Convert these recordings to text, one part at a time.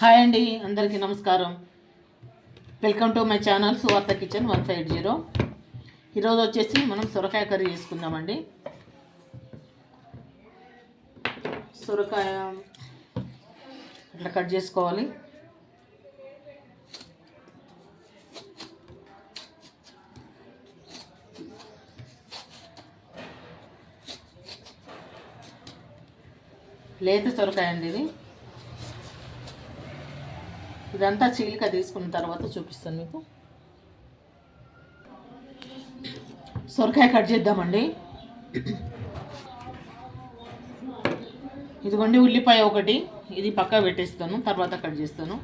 Hi అండి అందరికీ నమస్కారం. Welcome to my channel Suvartha Kitchen one five zero ఈరోజు వచ్చేసి మనం సొరకాయ కర్రీ చేసుకుందామండి. సొరకాయ అట్లా కట్ చేసుకోవాలి. లేత సొరకాయ అండి ఇది. ఇదంతా చీలిక తీసుకున్న తర్వాత చూపిస్తాను మీకు. సొరకాయ కట్ చేద్దామండి. ఇదిగోండి ఉల్లిపాయ ఒకటి ఇది పక్క పెట్టేస్తాను తర్వాత కట్ చేస్తాను.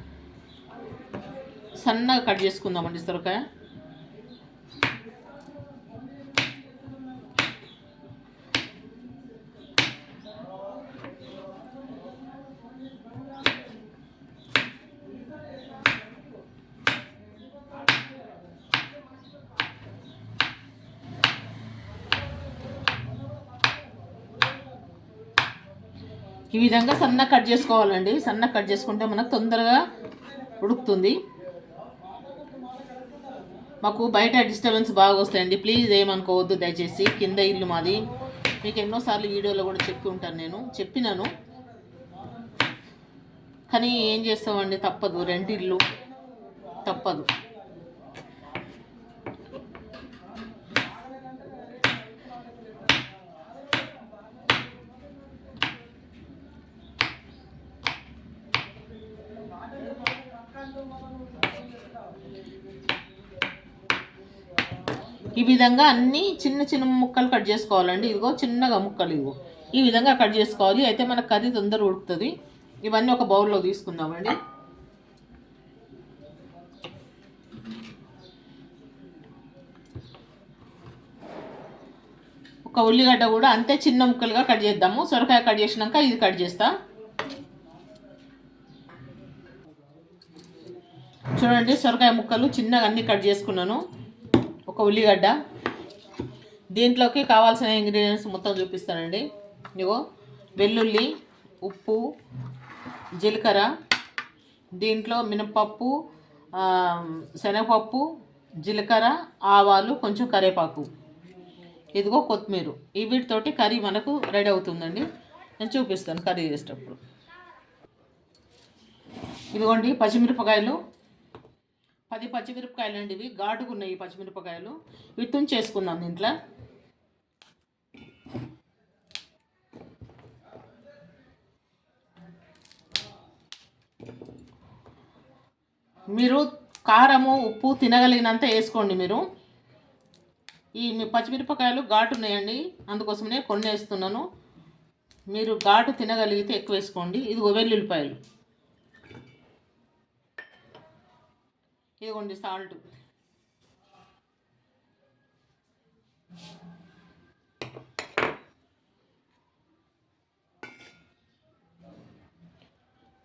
సన్నగా కట్ చేసుకుందామండి సొరకాయ. ఈ విధంగా సన్న కట్ చేసుకోవాలండి. సన్న కట్ చేసుకుంటే మనకు తొందరగా ఉడుకుతుంది. మాకు బయట డిస్టర్బెన్స్ బాగా వస్తాయండి. ప్లీజ్ ఏమనుకోవద్దు దయచేసి. కింద ఇల్లు మాది. మీకు ఎన్నోసార్లు వీడియోలో కూడా చెప్పి ఉంటాను నేను. చెప్పినాను. కానీ ఏం చేస్తామండి? తప్పదు. రెంట్ ఇల్లు తప్పదు ఈ విధంగా అన్ని చిన్న చిన్న ముక్కలు కట్ చేసుకోవాలండి. ఇదిగో చిన్నగా ముక్కలు ఇదిగో ఈ విధంగా కట్ చేసుకోవాలి. అయితే మన కర్రీ తొందర ఉడుకుతుంది. ఇవన్నీ ఒక బౌల్లో తీసుకుందామండి. ఒక ఉల్లిగడ్డ కూడా అంతే చిన్న ముక్కలుగా కట్ చేద్దాము. సొరకాయ కట్ చేసినాక ఇది కట్ చేస్తా. చూడండి సొరకాయ ముక్కలు చిన్నగా అన్ని కట్ చేసుకున్నాను. ఒక ఉల్లిగడ్డ. దీంట్లోకి కావాల్సిన ఇంగ్రీడియంట్స్ మొత్తం చూపిస్తానండి. ఇగో వెల్లుల్లి ఉప్పు జీలకర్ర దీంట్లో మినపప్పు శనగపప్పు జీలకర్ర ఆవాలు కొంచెం కరివేపాకు. ఇదిగో కొత్తిమీర. ఈ వీటితోటి కర్రీ మనకు రెడీ అవుతుందండి. నేను చూపిస్తాను కర్రీ చేసేటప్పుడు. ఇదిగోండి పచ్చిమిరపకాయలు. పది పచ్చిమిరపకాయలు అండి ఇవి ఘాటుగా ఉన్నాయి ఈ పచ్చిమిరపకాయలు. వీటిని చేసుకుందాం దీంట్లో. మీరు కారము ఉప్పు తినగలిగినంత వేసుకోండి మీరు. ఈ మీ పచ్చిమిరపకాయలు ఘాటు ఉన్నాయండి అందుకోసమనే కొన్ని వేస్తున్నాను మీరు ఘాటు తినగలిగితే ఎక్కువ వేసుకోండి. ఇది వెల్లుల్లిపాయలు. ఇదిగోండి సాల్ట్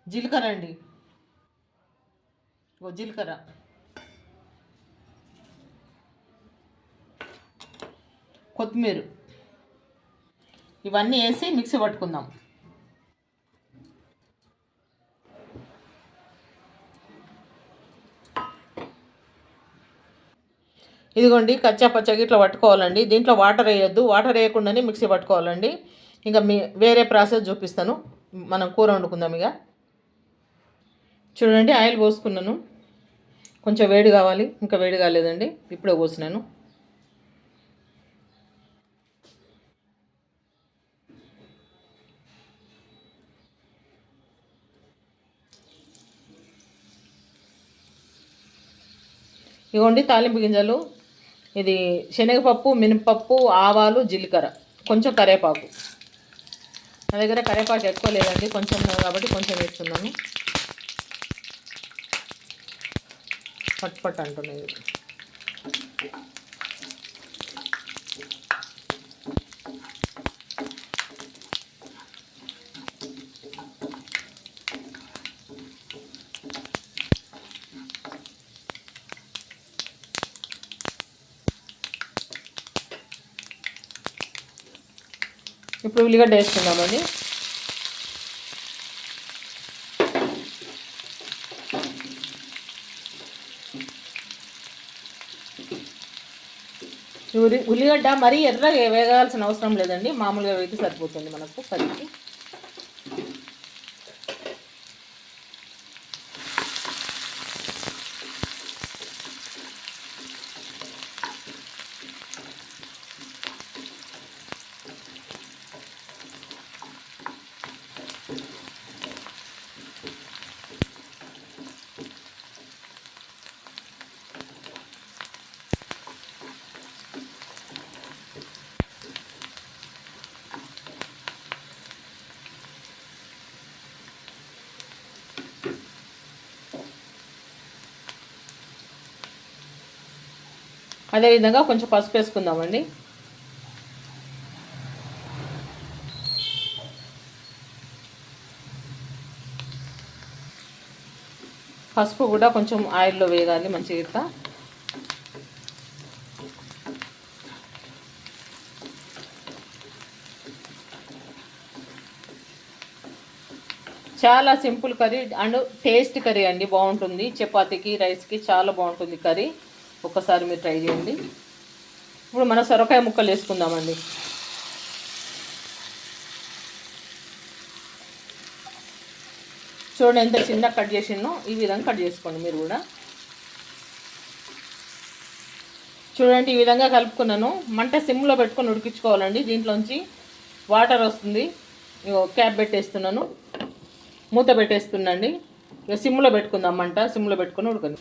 జీలకర్ర అండి. ఓ జీలకర్ర. కొత్తిమీర. ఇవన్నీ వేసి మిక్సీ పట్టుకుందాం. ఇదిగోండి కచ్చా పచ్చగా ఇట్లా పట్టుకోవాలండి. దీంట్లో వాటర్ వేయొద్దు. వాటర్ వేయకుండానే మిక్సీ పట్టుకోవాలండి. ఇంకా మీ వేరే ప్రాసెస్ చూపిస్తాను. మనం కూర వండుకుందాం ఇక. చూడండి ఆయిల్ పోసుకున్నాను. కొంచెం వేడి కావాలి. ఇంకా వేడి కాలేదండి. ఇప్పుడే పోసినాను. ఇవ్వండి తాలింపు గింజలు. ఇది శనగపప్పు మినపప్పు ఆవాలు జీలకర్ర. కొంచెం కరివేపాకు నా దగ్గర కరేపాకు ఎక్కువ లేదండి. కొంచెం కాబట్టి కొంచెం వేస్తున్నాను. పట్ పట్ అంటున్నది ఇప్పుడు ఉల్లిగడ్డ వేసుకుందామండి. ఉల్లిగడ్డ మరీ ఎర్రగా వేగాల్సిన అవసరం లేదండి. మామూలుగా వేగితే సరిపోతుంది మనకు కర్రీకి అదేవిధంగా కొంచెం పసుపు వేసుకుందామండి. పసుపు కూడా కొంచెం ఆయిల్లో వేగాలి మంచిగా ఇట్లా. చాలా simple curry and taste curry అండి బాగుంటుంది. చపాతీకి రైస్కి చాలా బాగుంటుంది కర్రీ. ఒక్కసారి మీరు ట్రై చేయండి. ఇప్పుడు మన సొరకాయ ముక్కలు వేసుకుందామండి. చూడండి ఎంత చిన్న కట్ చేసినో ఈ విధంగా కట్ చేసుకోండి మీరు కూడా. చూడండి ఈ విధంగా కలుపుకున్నాను. మంట సిమ్లో పెట్టుకొని ఉడికించుకోవాలండి. దీంట్లోంచి వాటర్ వస్తుంది. క్యాప్ పెట్టేస్తున్నాను. మూత పెట్టేస్తుండండి ఇక సిమ్లో పెట్టుకుందాం మంట. సిమ్లో పెట్టుకొని ఉడకండి.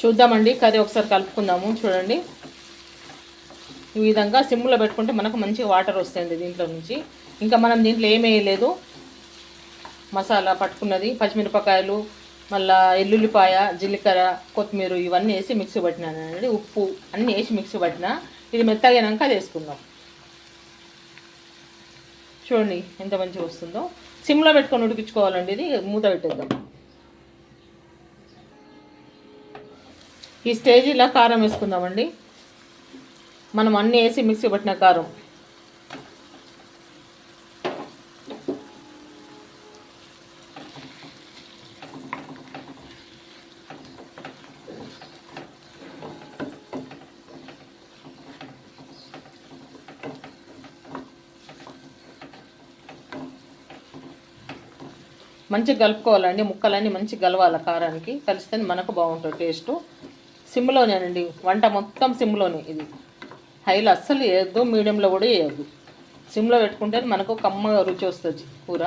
చూద్దామండి కర్రీ ఒకసారి కలుపుకుందాము చూడండి. ఈ విధంగా సిమ్లో పెట్టుకుంటే మనకు మంచిగా వాటర్ వస్తాయండి దీంట్లో నుంచి. ఇంకా మనం దీంట్లో ఏమీ వేయలేదు. మసాలా పట్టుకున్నది పచ్చిమిరపకాయలు మళ్ళా ఎల్లుల్లిపాయ జీలకర్ర కొత్తిమీర ఇవన్నీ వేసి మిక్సీ పట్టినానండి ఉప్పు అన్నీ వేసి మిక్సీ పట్టిన. ఇది మెత్తగినాక అది వేసుకుందాం. చూడండి ఎంత మంచిగా వస్తుందో. సిమ్లో పెట్టుకొని ఉడికించుకోవాలండి ఇది మూత పెట్టేద్దాం. ఈ స్టేజీలో కారం వేసుకుందామండి. మనం అన్నీ వేసి మిక్సీ పట్టిన కారం. మంచిగా కలుపుకోవాలండి. ముక్కలన్నీ మంచిగా కలవాలి కారానికి. కలిస్తే మనకు బాగుంటుంది టేస్టు. సిమ్లోనేనండి. వంట మొత్తం సిమ్లోనే ఇది. హైలో అస్సలు వేయద్దు మీడియంలో కూడా వేయద్దు. సిమ్లో పెట్టుకుంటే మనకు కమ్మగా రుచి వస్తుంది కూర.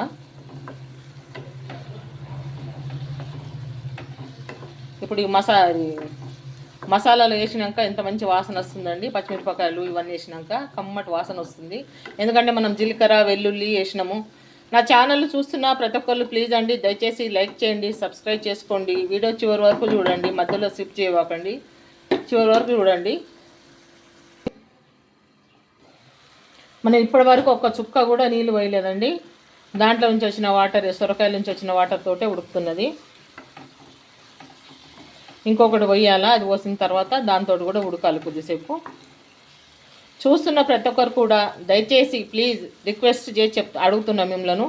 ఇప్పుడు ఈ మసా మసాలాలు వేసినాక ఎంత మంచి వాసన వస్తుందండి. పచ్చిమిరపకాయలు ఇవన్నీ వేసినాక కమ్మటి వాసన వస్తుంది. ఎందుకంటే మనం జీలకర్ర వెల్లుల్లి వేసినాము. నా ఛానల్ చూస్తున్న ప్రతి ఒక్కళ్ళు ప్లీజ్ అండి దయచేసి లైక్ చేయండి సబ్స్క్రైబ్ చేసుకోండి. వీడియో చివరి వరకు చూడండి మధ్యలో స్కిప్ చేయవాకండి చివరి వరకు చూడండి. మనం ఇప్పటి వరకు ఒక చుక్క కూడా నీళ్ళు వేయలేదండి దాంట్లో నుంచి వచ్చిన వాటర్ సొరకాయల నుంచి వచ్చిన వాటర్ తోటే ఉడుకుతున్నది. ఇంకొకటి వేయాలా అది పోసిన తర్వాత దాంతో కూడా ఉడకాలి కొద్దిసేపు. చూస్తున్న ప్రతి ఒక్కరు కూడా దయచేసి ప్లీజ్ రిక్వెస్ట్ చేసి చెప్ అడుగుతున్నా మిమ్మలను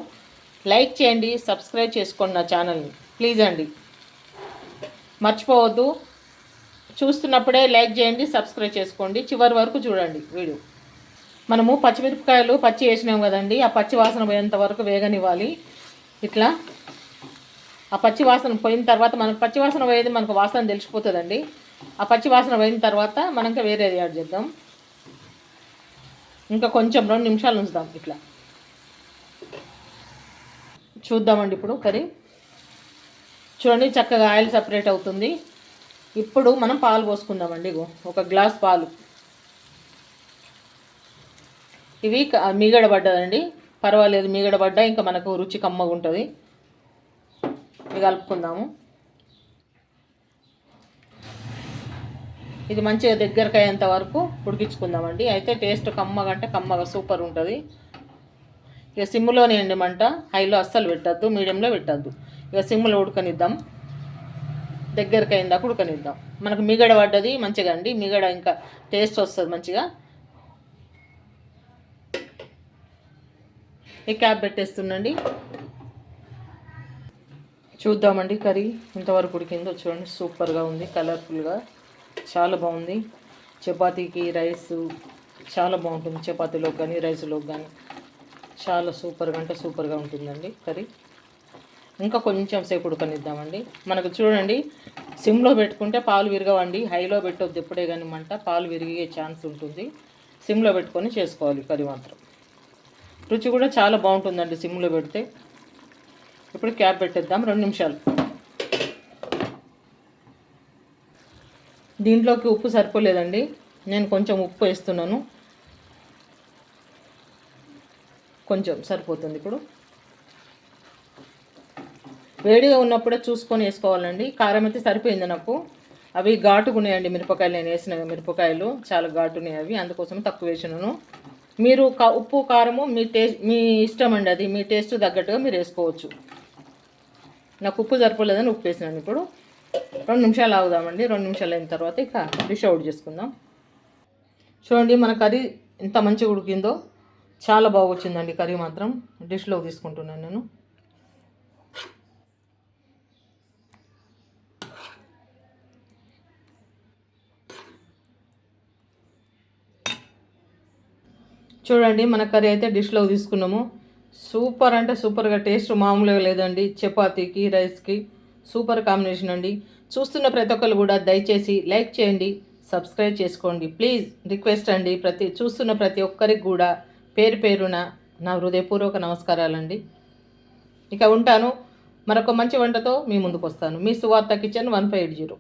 లైక్ చేయండి సబ్స్క్రైబ్ చేసుకోండి నా ఛానల్ని. ప్లీజ్ అండి. మర్చిపోవద్దు. చూస్తున్నప్పుడే లైక్ చేయండి సబ్స్క్రైబ్ చేసుకోండి. చివరి వరకు చూడండి వీడియో. మనము పచ్చిమిరపకాయలు పచ్చి వేసినాం కదండి ఆ పచ్చి వాసన పోయేంత వరకు వేగనివ్వాలి. ఇట్లా. ఆ పచ్చి వాసన పోయిన తర్వాత మనకు పచ్చి వాసన పోయేది మనకు వాసన తెలిసిపోతుందండి. ఆ పచ్చి వాసన పోయిన తర్వాత మనకి వేరేది యాడ్ చేద్దాం. ఇంకా కొంచెం రెండు నిమిషాలు ఉంచుదాం ఇట్లా. చూద్దామండి ఇప్పుడు కర్రీ చూడండి చక్కగా ఆయిల్ సపరేట్ అవుతుంది. ఇప్పుడు మనం పాలు పోసుకుందామండి ఇగో. ఒక గ్లాస్ పాలు. ఇవి క- పర్వాలేదు మిగడబడ్డా ఇంకా మనకు రుచి కమ్మగా ఉంటుంది ఇవి కలుపుకుందాము. ఇది మంచిగా దగ్గరకు అయ్యేంత వరకు ఉడికించుకుందామండి. అయితే టేస్ట్ కమ్మగా అంటే కమ్మగా సూపర్ ఉంటుంది. ఇక సిమ్లోనే అండి మంట. హైలో అస్సలు పెట్టద్దు మీడియంలో పెట్టద్దు. ఇక సిమ్లో ఉడకనిద్దాం. దగ్గరికి అయిందాక ఉడకనిద్దాం. మనకు మిగడ పడ్డది మంచిగా అండి. మిగడ ఇంకా టేస్ట్ వస్తుంది మంచిగా. ఈ క్యాప్ పెట్టేస్తుండండి. చూద్దామండి కర్రీ. ఇంతవరకు ఉడికిందో చూడండి. సూపర్గా ఉంది కలర్ఫుల్గా. చాలా బాగుంది. చపాతీకి రైస్ చాలా బాగుంటుంది. చపాతీలోకి కానీ రైస్లోకి కానీ చాలా సూపర్గా అంటే సూపర్గా ఉంటుందండి కర్రీ. ఇంకా కొంచెం సేపు ఉడకనిద్దామండి మనకు చూడండి సిమ్లో పెట్టుకుంటే పాలు విరగవండి. హైలో పెట్టొద్దు ఎప్పుడే కానీ మంట పాలు విరిగే ఛాన్స్ ఉంటుంది. సిమ్లో పెట్టుకొని చేసుకోవాలి కర్రీ మాత్రం. రుచి కూడా చాలా బాగుంటుందండి సిమ్లో పెడితే. ఇప్పుడు క్యాప్ పెట్టేద్దాం రెండు నిమిషాలు. దీంట్లోకి ఉప్పు సరిపోలేదండి. నేను కొంచెం ఉప్పు వేస్తున్నాను. కొంచెం సరిపోతుంది ఇప్పుడు. వేడిగా ఉన్నప్పుడే చూసుకొని వేసుకోవాలండి. కారం అయితే సరిపోయింది నాకు. అవి ఘాటుకున్నాయండి మిరపకాయలు. నేను వేసిన మిరపకాయలు చాలా ఘాటున్నాయి అవి. అందుకోసం తక్కువ వేసినాను. మీరు కా ఉప్పు కారము మీ టేస్ట్ మీ ఇష్టం అండి అది. మీ టేస్ట్ తగ్గట్టుగా మీరు వేసుకోవచ్చు. నాకు ఉప్పు సరిపోలేదని ఉప్పు వేసినాను ఇప్పుడు. రెండు నిమిషాలు ఆగుదామండి. రెండు నిమిషాలు అయిన తర్వాత ఇక డిష్ అవుట్ చేసుకుందాం. చూడండి మన కర్రీ ఎంత మంచిగా ఉడికిందో చాలా బాగొచ్చిందండి కర్రీ మాత్రం. డిష్లో తీసుకుంటున్నాను నేను. చూడండి మన కర్రీ అయితే డిష్లో తీసుకున్నాము. సూపర్ అంటే సూపర్గా టేస్ట్ మామూలుగా లేదండి. చపాతీకి రైస్కి. సూపర్ కాంబినేషన్ అండి. చూస్తున్న ప్రతి ఒక్కరు కూడా దయచేసి లైక్ చేయండి సబ్స్క్రైబ్ చేసుకోండి. ప్లీజ్ రిక్వెస్ట్ అండి ప్రతి చూస్తున్న ప్రతి ఒక్కరికి కూడా పేరు పేరున నా హృదయపూర్వక నమస్కారాలండి. ఇక ఉంటాను. మరొక మంచి వంటతో మీ ముందుకు వస్తాను. మీ Suvartha Kitchen one five eight zero.